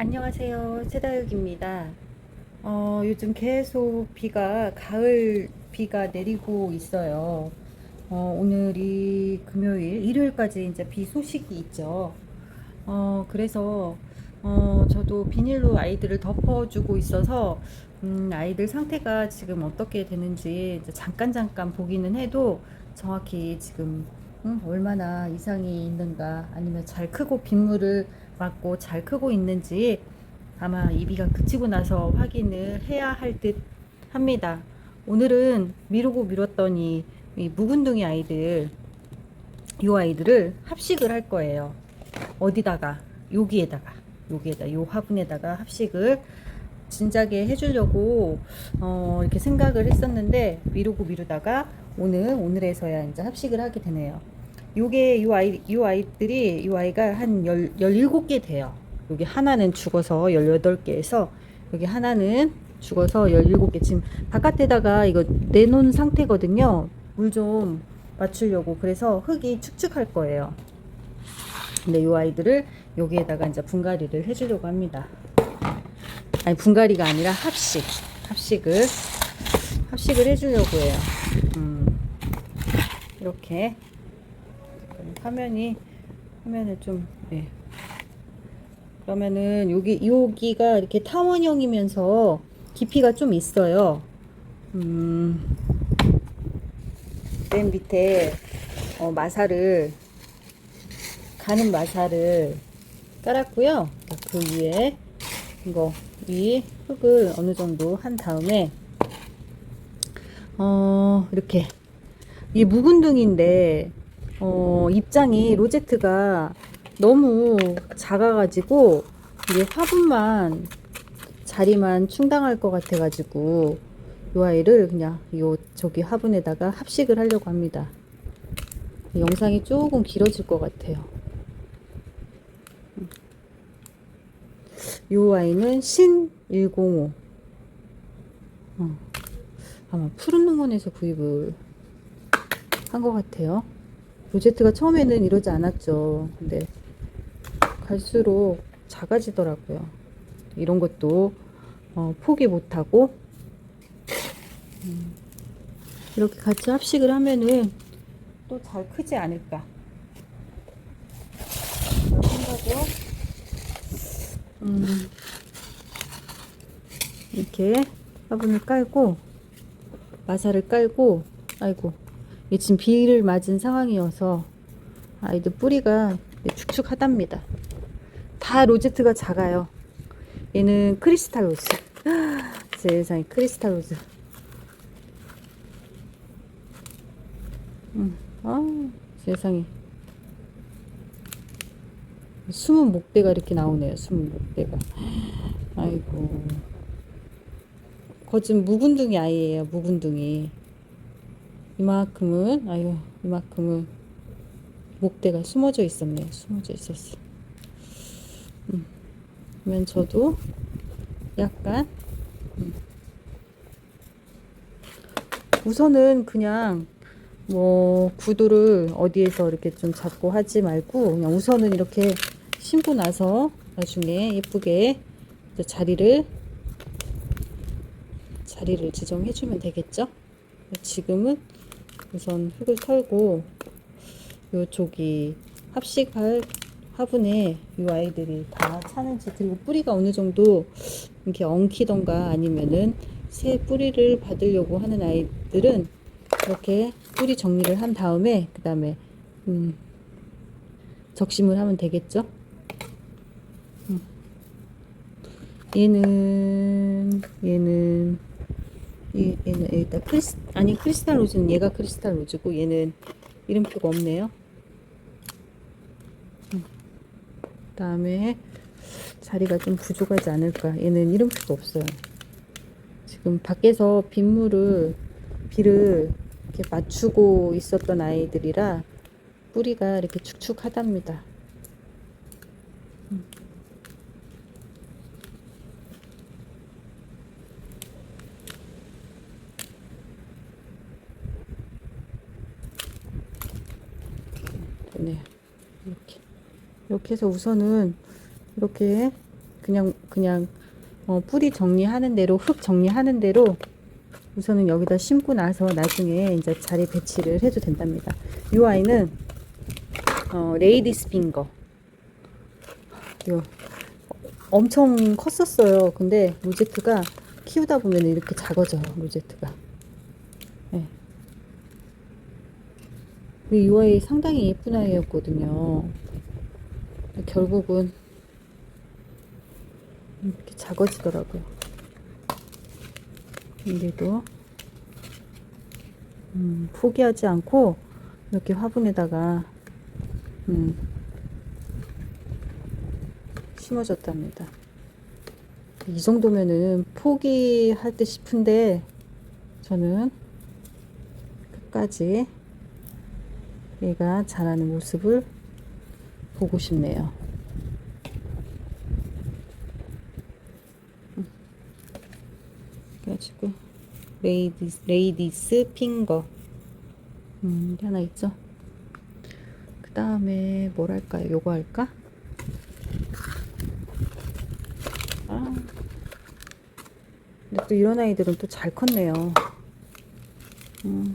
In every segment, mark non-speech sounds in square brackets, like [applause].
안녕하세요. 세다육입니다. 어, 요즘 계속 비가, 가을 비가 내리고 있어요. 어, 오늘이 금요일, 일요일까지 이제 비 소식이 있죠. 어, 그래서, 어, 저도 비닐로 아이들을 덮어주고 있어서, 음, 아이들 상태가 지금 어떻게 되는지 잠깐 잠깐 보기는 해도 정확히 지금 음, 얼마나 이상이 있는가 아니면 잘 크고 빗물을 맞고 잘 크고 있는지 아마 이 비가 그치고 나서 확인을 해야 할 듯 합니다. 오늘은 미루고 미뤘더니 이 묵은둥이 아이들 요 아이들을 합식을 할 거예요. 어디다가 여기에다가 여기에다 요 화분에다가 합식을 진작에 해주려고 어, 이렇게 생각을 했었는데 미루고 미루다가 오늘 오늘에서야 이제 합식을 하게 되네요. 요게 요 아이 요 아이들이 요 아이가 한 열, 17개 돼요. 여기 하나는 죽어서 18개에서 여기 하나는 죽어서 17개 지금 바깥에다가 이거 내놓은 상태거든요. 물 좀 맞추려고 그래서 흙이 축축할 거예요. 근데 요 아이들을 여기에다가 이제 분갈이를 해주려고 합니다. 아니 분갈이가 아니라 합식 합식을 합식을 해주려고 해요. 음, 이렇게 화면이 화면을 좀 예. 그러면은 여기 여기가 이렇게 타원형이면서 깊이가 좀 있어요. 음, 맨 밑에 어, 마사를 가는 마사를 깔았고요. 그 위에 이거 이 흙을 어느 정도 한 다음에 어 이렇게 이 묵은둥인데 어 입장이 로제트가 너무 작아가지고 이게 화분만 자리만 충당할 것 같아가지고 이 아이를 그냥 요 저기 화분에다가 합식을 하려고 합니다. 영상이 조금 길어질 것 같아요. 요 아이는 신 105. 어, 아마 푸른 농원에서 구입을 한 것 같아요. 로제트가 처음에는 이러지 않았죠. 근데 갈수록 작아지더라고요. 이런 것도 어, 포기 못하고 음, 이렇게 같이 합식을 하면은 또 잘 크지 않을까 생각으로 음, 이렇게 화분을 깔고 마사를 깔고 아이고 지금 비를 맞은 상황이어서 아이들 뿌리가 축축하답니다 다 로제트가 작아요 얘는 크리스탈 로즈 세상에 크리스탈 로즈 음, 아 세상에 숨은 목대가 이렇게 나오네요. 숨은 목대가. 아이고. 거진 묵은둥이 아이예요. 묵은둥이. 이만큼은 아유 이만큼은 목대가 숨어져 있었네요. 숨어져 있었어. 음. 그러면 저도 약간 음. 우선은 그냥 뭐 구두를 어디에서 이렇게 좀 잡고 하지 말고 그냥 우선은 이렇게 심고 나서 나중에 예쁘게 자리를 자리를 지정해 주면 되겠죠 지금은 우선 흙을 털고 요쪽이 합식할 화분에 이 아이들이 다 차는지 그리고 뿌리가 어느 정도 이렇게 엉키던가 아니면은 새 뿌리를 받으려고 하는 아이들은 이렇게 뿌리 정리를 한 다음에 그 다음에 음, 적심을 하면 되겠죠 음. 얘는 얘는 얘, 얘는 일단 크리스 아니 크리스탈 로즈는 얘가 크리스탈 로즈고 얘는 이름표가 없네요 음. 그 다음에 자리가 좀 부족하지 않을까 얘는 이름표가 없어요 지금 밖에서 빗물을 비를 이렇게 맞추고 있었던 아이들이라 뿌리가 이렇게 축축하답니다. 음. 네, 이렇게 이렇게 해서 우선은 이렇게 그냥 그냥 어, 뿌리 정리하는 대로 흙 정리하는 대로 우선은 여기다 심고 나서 나중에 이제 자리 배치를 해도 된답니다. 이 아이는 어, 레이디스 핑거. 요 엄청 컸었어요. 근데 로제트가 키우다 보면 이렇게 작아져요. 로제트가. 네. 근데 이 아이 상당히 예쁜 아이였거든요. 결국은 이렇게 작아지더라고요. 근데도 음, 포기하지 않고 이렇게 화분에다가 음, 심어줬답니다. 이 정도면은 포기할 듯 싶은데 저는 끝까지 얘가 자라는 모습을 보고 싶네요. 음. 그래가지고 레이디스, 레이디스 핑거 음, 하나 있죠. 그 다음에 뭘 할까요? 요거 할까? 아. 근데 또 이런 아이들은 또 잘 컸네요. 음.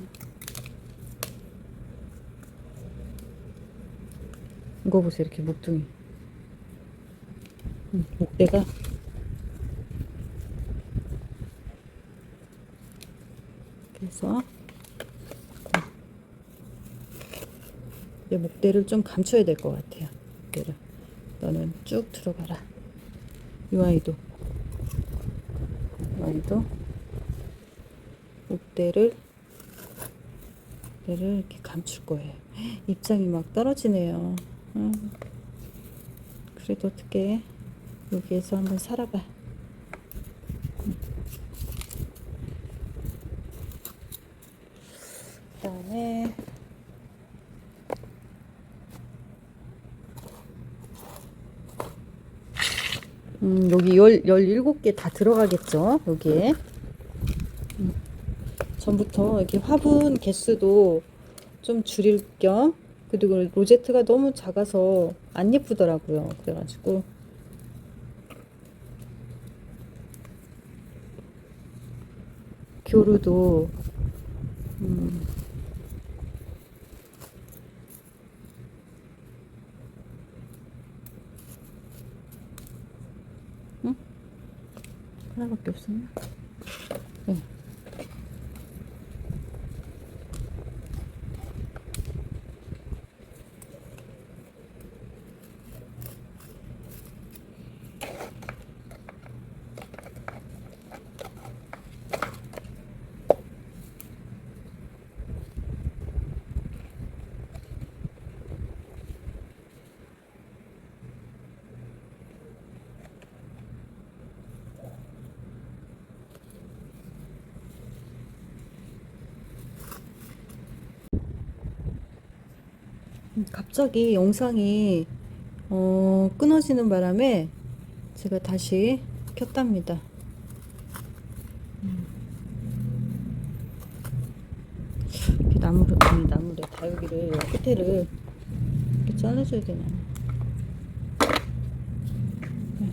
이거 보세요, 이렇게 목둥이. 음, 목대가 그래서 이 목대를 좀 감춰야 될 것 같아요. 목대를 너는 쭉 들어가라. 이 아이도 이 아이도 목대를 목대를 이렇게 감출 거예요. 입장이 막 떨어지네요. 음. 그래도 어떻게 여기에서 한번 살아봐. 음. 그다음에 음, 여기 열, 17개 다 들어가겠죠, 여기에. 음, 전부터 이렇게 화분 개수도 좀 줄일 겸, 그리고 로제트가 너무 작아서 안 예쁘더라고요. 그래가지고. 교루도, 음, 하나밖에 없었나? 네. 음, 갑자기 영상이 어, 끊어지는 바람에 제가 다시 켰답니다. 아니 나무래 다육이를 끝에를 이렇게 잘라줘야 되나? 네.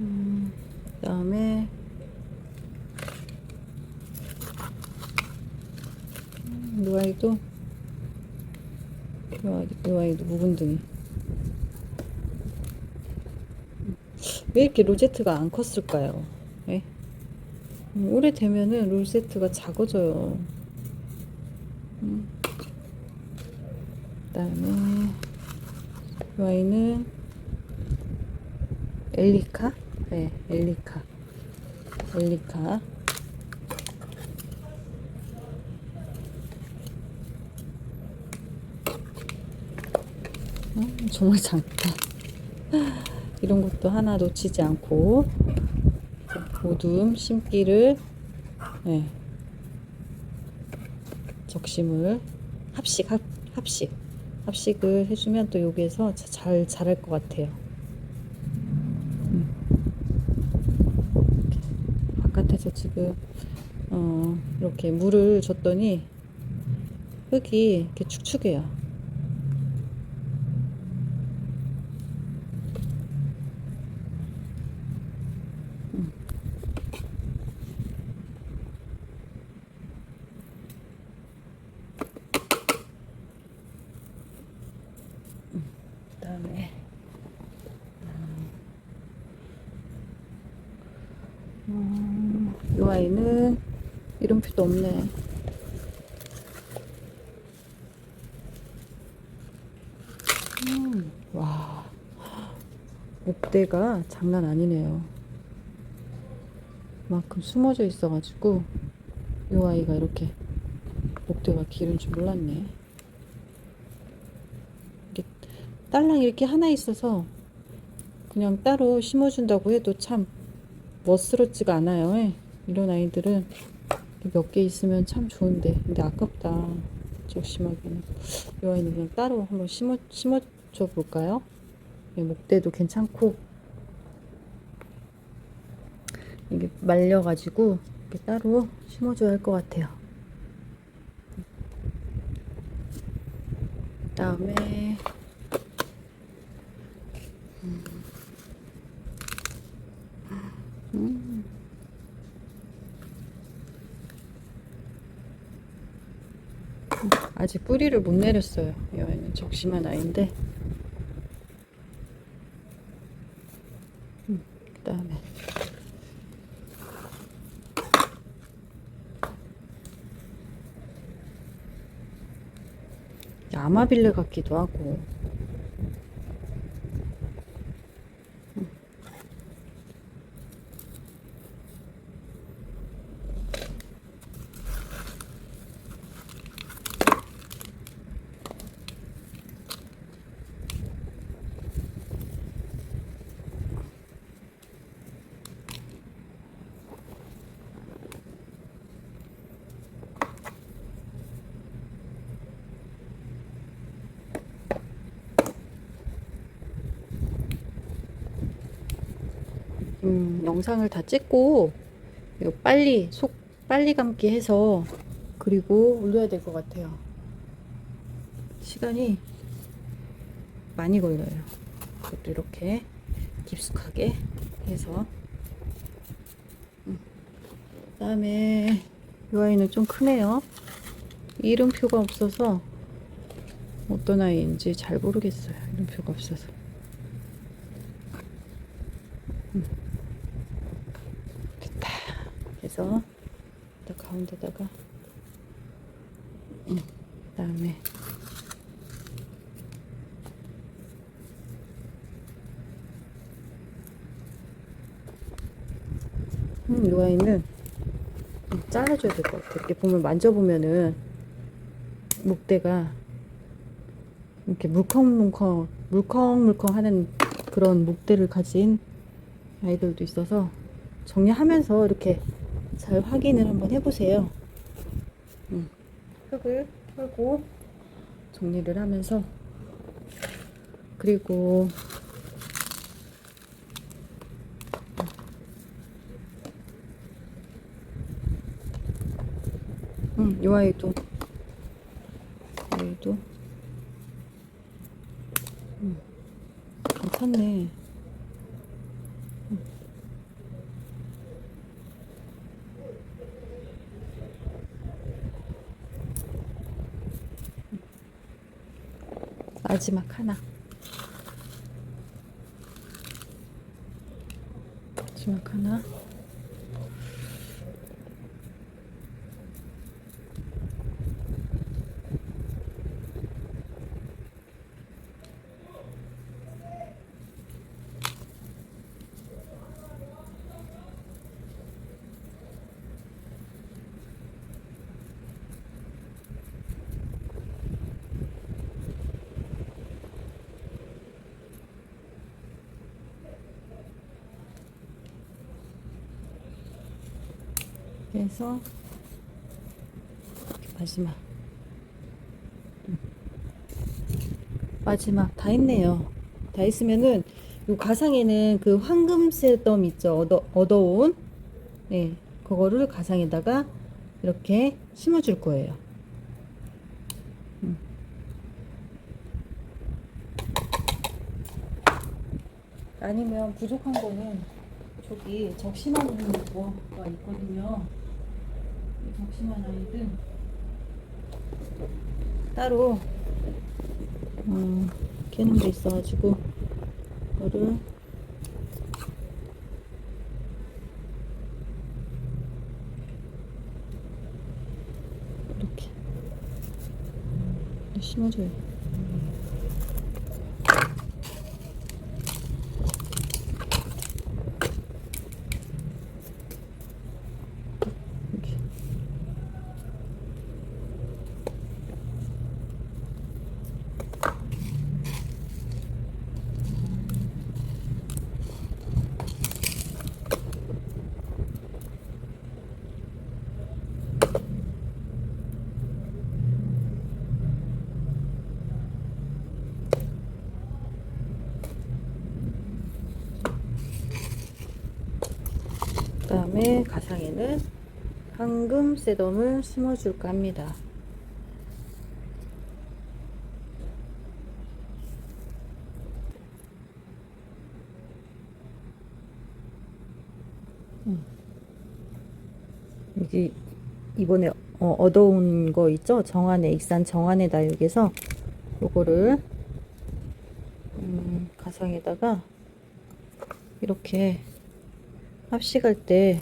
음, 그다음에 음, 이 아이도 이 아이도, 이 아이도 묵은둥이 왜 이렇게 로제트가 안 컸을까요? 예? 음, 오래되면은 로제트가 작아져요 음. 그 다음에 이 아이는 엘리카? 네, 엘리카. 엘리카. 음, 정말 작다. 이런 것도 하나 놓치지 않고 모둠 심기를 네. 적심을 합식 합, 합식 합식을 해주면 또 여기에서 자- 잘 자랄 것 같아요. 바깥에서 지금 어, 이렇게 물을 줬더니 흙이 이렇게 축축해요. 음. 음, 그다음에 음, 이 아이는 이름표도 없네. 음, 와, 목대가 장난 아니네요. 만큼 숨어져 있어가지고 이 아이가 이렇게 목대가 길은 줄 몰랐네. 이게 딸랑 이렇게 하나 있어서 그냥 따로 심어준다고 해도 참 멋스럽지가 않아요. 예. 이런 아이들은 몇 개 있으면 참 좋은데 근데 아깝다. 적심하게는 이 아이는 그냥 따로 한번 심어 심어줘 볼까요? 예, 목대도 괜찮고 이게 말려가지고 이렇게 따로 심어줘야 할 것 같아요. 그다음에 음. 아직 뿌리를 못 내렸어요. 이 아이는 적심한 아이인데. 음, 그 다음에 아마빌레 같기도 하고. 음, 영상을 다 찍고 빨리 속 빨리 감기 해서 그리고 올려야 될 것 같아요. 시간이 많이 걸려요. 그것도 이렇게 깊숙하게 해서 음. 그다음에 이 아이는 좀 크네요. 이름표가 없어서 어떤 아이인지 잘 모르겠어요. 이름표가 없어서. 됐다. 그래서 또 가운데다가 음, 그다음에 음, 이 아이는 좀 잘라줘야 될 것 같아. 이렇게 보면 만져보면은 목대가 이렇게 물컹물컹 물컹물컹 하는 그런 목대를 가진 아이들도 있어서 정리하면서 이렇게 잘 확인을 한번 해보세요. 음, 흙을 털고 정리를 하면서 그리고 음, 이 아이도 이 아이도 음, 괜찮네. 마지막 하나. 마지막 하나. 그래서 마지막 음. 마지막 다 했네요. 다 했으면은 요 가상에는 그 황금새 덤 있죠. 얻어 얻어온 네 그거를 가상에다가 이렇게 심어줄 거예요. 음. 아니면 부족한 거는 저기 적심하는 거가 있거든요. 이 적심한 아이들 따로 음, 캐는 게 있어가지고 이거를? 이렇게. 심어줘요. 이렇게. 가상에는 황금 쇠덤을 심어줄까 합니다. 음. 여기 이번에 어, 얻어온 거 있죠? 정안에 익산 정안에 다육에서 요거를 음, 가상에다가 이렇게 합식할 때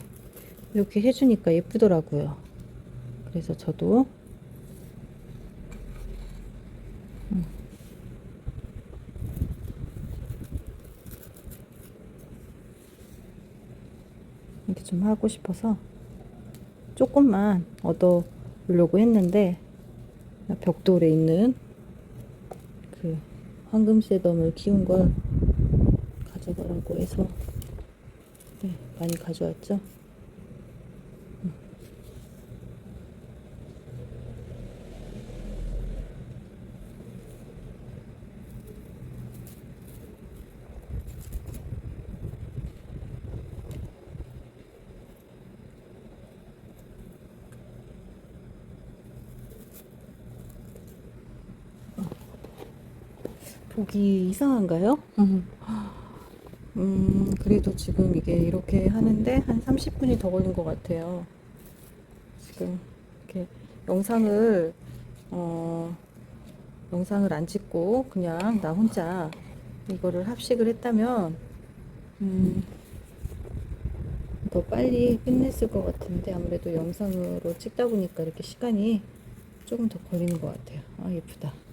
이렇게 해주니까 예쁘더라고요. 그래서 저도 음. 이렇게 좀 하고 싶어서 조금만 얻어 오려고 했는데 벽돌에 있는 그 황금쇠덤을 키운 걸 가져가라고 해서 네, 많이 가져왔죠. 음. 보기 이상한가요? 음, 그래도 지금 이게 이렇게 하는데 한 30분이 더 걸린 것 같아요. 지금 이렇게 영상을, 어, 영상을 안 찍고 그냥 나 혼자 이거를 합식을 했다면, 음, 더 빨리 끝냈을 것 같은데 아무래도 영상으로 찍다 보니까 이렇게 시간이 조금 더 걸리는 것 같아요. 아, 예쁘다.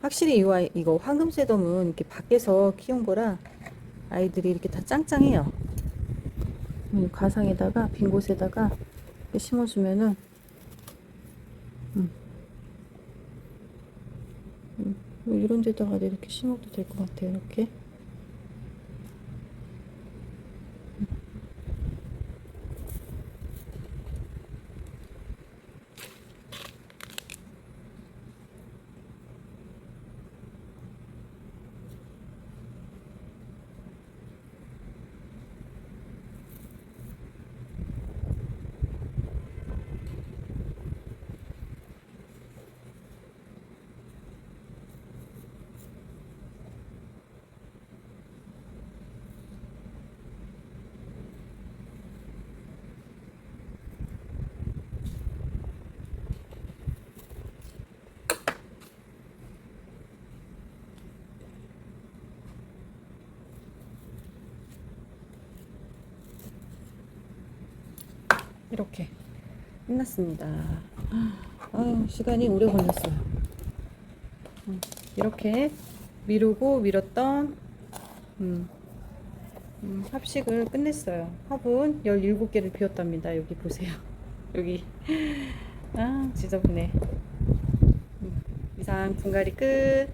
확실히 이 아이, 이거 황금쇠돔은 이렇게 밖에서 키운 거라 아이들이 이렇게 다 짱짱해요. 음, 가상에다가 빈 곳에다가 심어주면은 음. 음, 뭐 이런 데다가 이렇게 심어도 될 것 같아요. 이렇게. 이렇게 끝났습니다. 아유, 시간이 오래 걸렸어요. 음, 이렇게 미루고 미뤘던 음, 음, 합식을 끝냈어요. 화분 17개를 비웠답니다. 여기 보세요. [laughs] 여기. 아, 지저분해. 음, 이상 분갈이 끝.